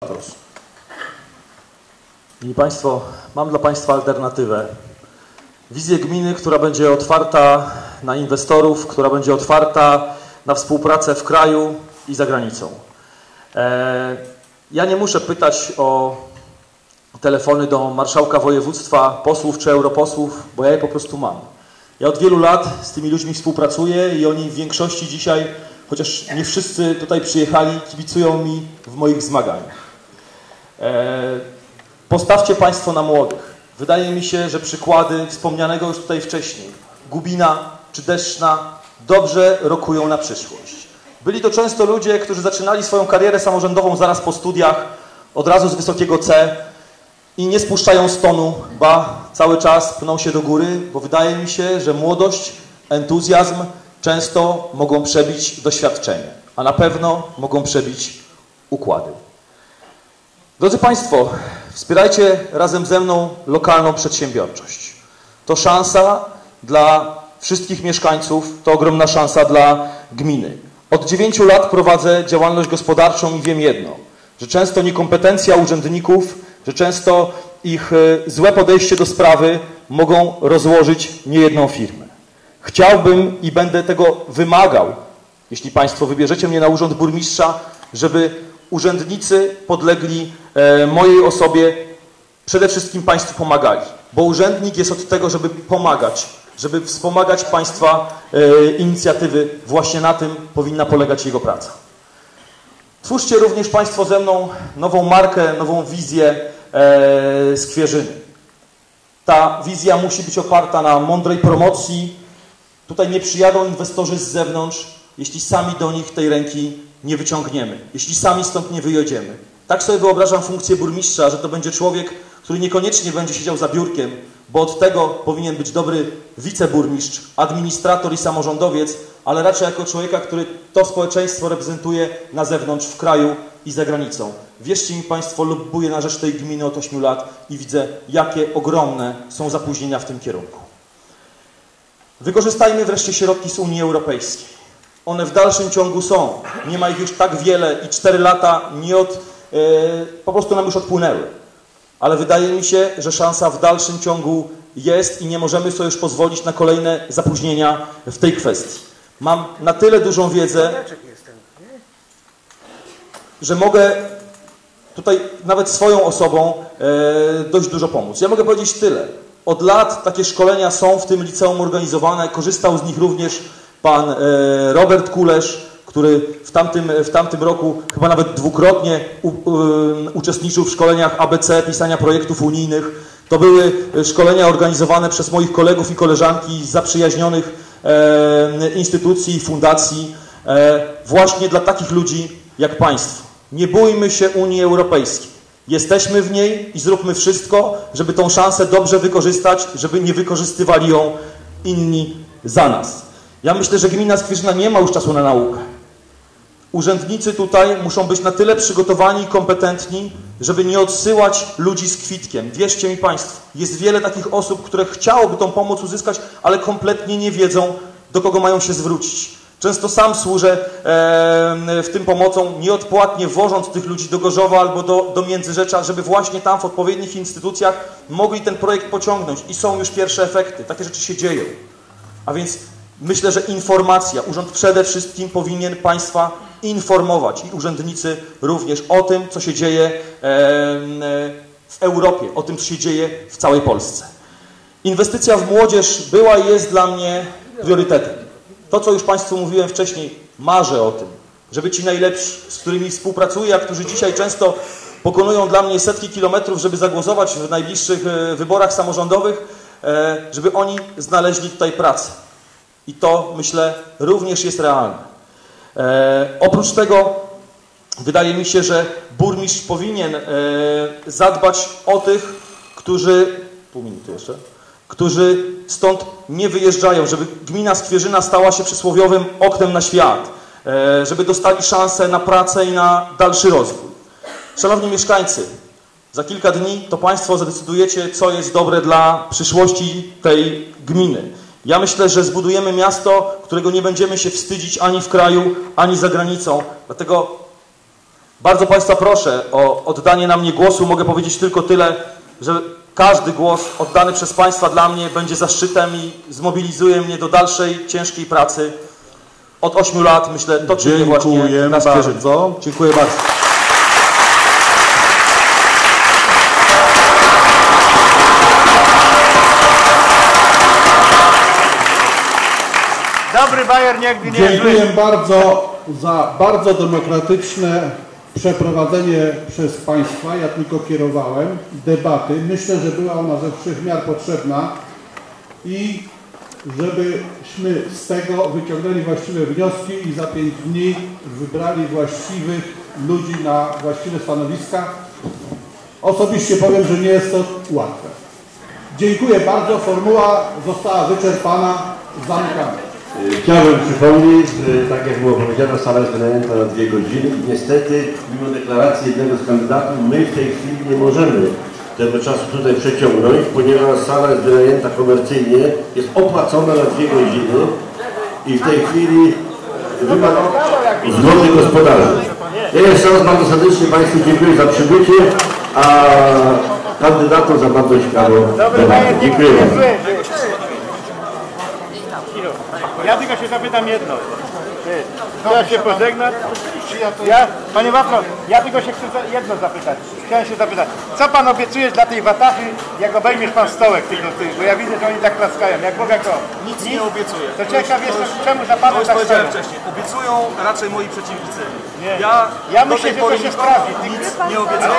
Proszę. Państwo, mam dla Państwa alternatywę. Wizję gminy, która będzie otwarta na inwestorów, która będzie otwarta na współpracę w kraju i za granicą. E, ja nie muszę pytać o telefony do marszałka województwa, posłów czy europosłów, bo ja je po prostu mam. Ja od wielu lat z tymi ludźmi współpracuję i oni w większości dzisiaj, chociaż nie wszyscy tutaj przyjechali, kibicują mi w moich zmaganiach. E, postawcie Państwo na młodych. Wydaje mi się, że przykłady wspomnianego już tutaj wcześniej, Gubina czy Deszna, dobrze rokują na przyszłość. Byli to często ludzie, którzy zaczynali swoją karierę samorządową zaraz po studiach, od razu z wysokiego C i nie spuszczają stonu, ba cały czas pną się do góry, bo wydaje mi się, że młodość, entuzjazm często mogą przebić doświadczenie, a na pewno mogą przebić układy. Drodzy Państwo, wspierajcie razem ze mną lokalną przedsiębiorczość. To szansa dla wszystkich mieszkańców, to ogromna szansa dla gminy. Od dziewięciu lat prowadzę działalność gospodarczą i wiem jedno, że często niekompetencja urzędników, że często ich e, złe podejście do sprawy mogą rozłożyć niejedną firmę. Chciałbym i będę tego wymagał, jeśli Państwo wybierzecie mnie na urząd burmistrza, żeby urzędnicy podlegli mojej osobie przede wszystkim Państwu pomagali, bo urzędnik jest od tego, żeby pomagać, żeby wspomagać Państwa e, inicjatywy. Właśnie na tym powinna polegać jego praca. Twórzcie również Państwo ze mną nową markę, nową wizję e, Skwierzyny. Ta wizja musi być oparta na mądrej promocji. Tutaj nie przyjadą inwestorzy z zewnątrz, jeśli sami do nich tej ręki nie wyciągniemy, jeśli sami stąd nie wyjedziemy. Tak sobie wyobrażam funkcję burmistrza, że to będzie człowiek, który niekoniecznie będzie siedział za biurkiem, bo od tego powinien być dobry wiceburmistrz, administrator i samorządowiec, ale raczej jako człowieka, który to społeczeństwo reprezentuje na zewnątrz, w kraju i za granicą. Wierzcie mi Państwo, lobbuję na rzecz tej gminy od 8 lat i widzę, jakie ogromne są zapóźnienia w tym kierunku. Wykorzystajmy wreszcie środki z Unii Europejskiej. One w dalszym ciągu są. Nie ma ich już tak wiele i 4 lata nie od, po prostu nam już odpłynęły. Ale wydaje mi się, że szansa w dalszym ciągu jest i nie możemy sobie już pozwolić na kolejne zapóźnienia w tej kwestii. Mam na tyle dużą wiedzę, że mogę tutaj nawet swoją osobą e, dość dużo pomóc. Ja mogę powiedzieć tyle. Od lat takie szkolenia są w tym liceum organizowane. Korzystał z nich również pan e, Robert Kulesz, który w tamtym, w tamtym roku chyba nawet dwukrotnie u, u, uczestniczył w szkoleniach ABC, pisania projektów unijnych. To były szkolenia organizowane przez moich kolegów i koleżanki z zaprzyjaźnionych e, instytucji i fundacji e, właśnie dla takich ludzi jak Państwo. Nie bójmy się Unii Europejskiej. Jesteśmy w niej i zróbmy wszystko, żeby tą szansę dobrze wykorzystać, żeby nie wykorzystywali ją inni za nas. Ja myślę, że gmina Skwierzyna nie ma już czasu na naukę. Urzędnicy tutaj muszą być na tyle przygotowani i kompetentni, żeby nie odsyłać ludzi z kwitkiem. Wierzcie mi Państwo, jest wiele takich osób, które chciałoby tą pomoc uzyskać, ale kompletnie nie wiedzą, do kogo mają się zwrócić. Często sam służę w tym pomocą, nieodpłatnie wożąc tych ludzi do Gorzowa albo do, do Międzyrzecza, żeby właśnie tam w odpowiednich instytucjach mogli ten projekt pociągnąć. I są już pierwsze efekty. Takie rzeczy się dzieją. A więc myślę, że informacja, urząd przede wszystkim powinien Państwa informować i urzędnicy również o tym, co się dzieje w Europie, o tym, co się dzieje w całej Polsce. Inwestycja w młodzież była i jest dla mnie priorytetem. To, co już Państwu mówiłem wcześniej, marzę o tym, żeby ci najlepsi, z którymi współpracuję, a którzy dzisiaj często pokonują dla mnie setki kilometrów, żeby zagłosować w najbliższych e, wyborach samorządowych, e, żeby oni znaleźli tutaj pracę. I to, myślę, również jest realne. E, oprócz tego wydaje mi się, że burmistrz powinien e, zadbać o tych, którzy, pół minuty jeszcze, którzy stąd nie wyjeżdżają, żeby gmina Skwierzyna stała się przysłowiowym oknem na świat, e, żeby dostali szansę na pracę i na dalszy rozwój. Szanowni mieszkańcy, za kilka dni to Państwo zadecydujecie, co jest dobre dla przyszłości tej gminy. Ja myślę, że zbudujemy miasto, którego nie będziemy się wstydzić ani w kraju, ani za granicą. Dlatego Bardzo Państwa proszę o oddanie na mnie głosu. Mogę powiedzieć tylko tyle, że każdy głos oddany przez Państwa dla mnie będzie zaszczytem i zmobilizuje mnie do dalszej, ciężkiej pracy. Od 8 lat, myślę, toczy mnie właśnie Dziękuję na bardzo. Dziękuję bardzo. Dobry Bayer Dziękuję bardzo za bardzo demokratyczne przeprowadzenie przez Państwa, ja tylko kierowałem, debaty. Myślę, że była ona ze wszech miar potrzebna i żebyśmy z tego wyciągnęli właściwe wnioski i za pięć dni wybrali właściwych ludzi na właściwe stanowiska. Osobiście powiem, że nie jest to łatwe. Dziękuję bardzo. Formuła została wyczerpana. Zamykamy. Chciałbym przypomnieć, że tak jak było powiedziane, sala jest wynajęta na dwie godziny i niestety mimo deklaracji jednego z kandydatów my w tej chwili nie możemy tego czasu tutaj przeciągnąć, ponieważ sala jest wynajęta komercyjnie, jest opłacona na dwie godziny i w tej chwili wymaga zgody gospodarzy. Ja jeszcze raz bardzo serdecznie Państwu dziękuję za przybycie, a kandydatom za bardzo ciekawą Dziękuję nie jest bardzo. zły. Ja tylko się zapytam jedno. Ty, Chcę się pożegnać. Ja, panie Wafro, ja tylko się chcę jedno zapytać. Chciałem się zapytać, co pan obiecujesz dla tej watachy, jak obejmiesz pan stołek tych do tych, bo ja widzę, że oni tak klaskają. Jak mówię, to Nic nie obiecuję. To ciekaw jestem, czemu za już tak powiedziałem wcześniej. Obiecują raczej moi przeciwnicy. Nie. Ja, Ja myślę, że to się sprawdzi. Nic nie obiecuję.